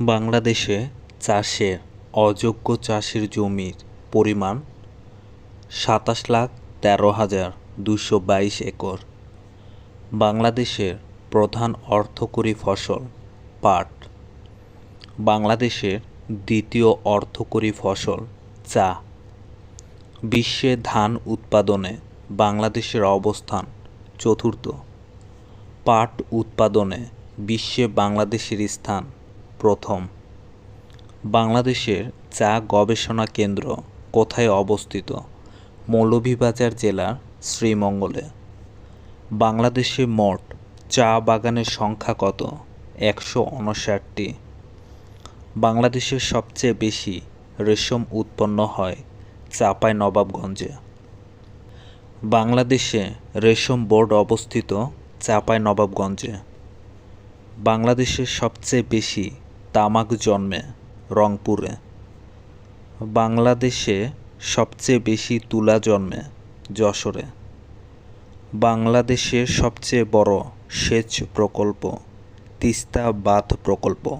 বাংলাদেশে চাষের অযোগ্য চাষের জমির পরিমাণ সাতাশ লাখ তেরো হাজার দুশো বাইশ একর। বাংলাদেশের প্রধান অর্থকরী ফসল পাট। বাংলাদেশের দ্বিতীয় অর্থকরী ফসল চা। বিশ্বে ধান উৎপাদনে বাংলাদেশের অবস্থান চতুর্থ। পাট উৎপাদনে বিশ্বে বাংলাদেশের স্থান প্রথম। বাংলাদেশের চা গবেষণা কেন্দ্র কোথায় অবস্থিত? মৌলভীবাজার জেলার শ্রীমঙ্গলে। বাংলাদেশে মোট চা বাগানের সংখ্যা কত? একশো উনষাটটি। বাংলাদেশের সবচেয়ে বেশি রেশম উৎপন্ন হয় চাঁপাই নবাবগঞ্জে। বাংলাদেশে রেশম বোর্ড অবস্থিত চাঁপাই নবাবগঞ্জে। বাংলাদেশের সবচেয়ে বেশি তামাক জন্মে, রংপুরে। বাংলাদেশে সবচেয়ে বেশি তুলা জন্মে, যশোরে। বাংলাদেশের সবচেয়ে বড় সেচ প্রকল্প তিস্তা বাঁধ প্রকল্প।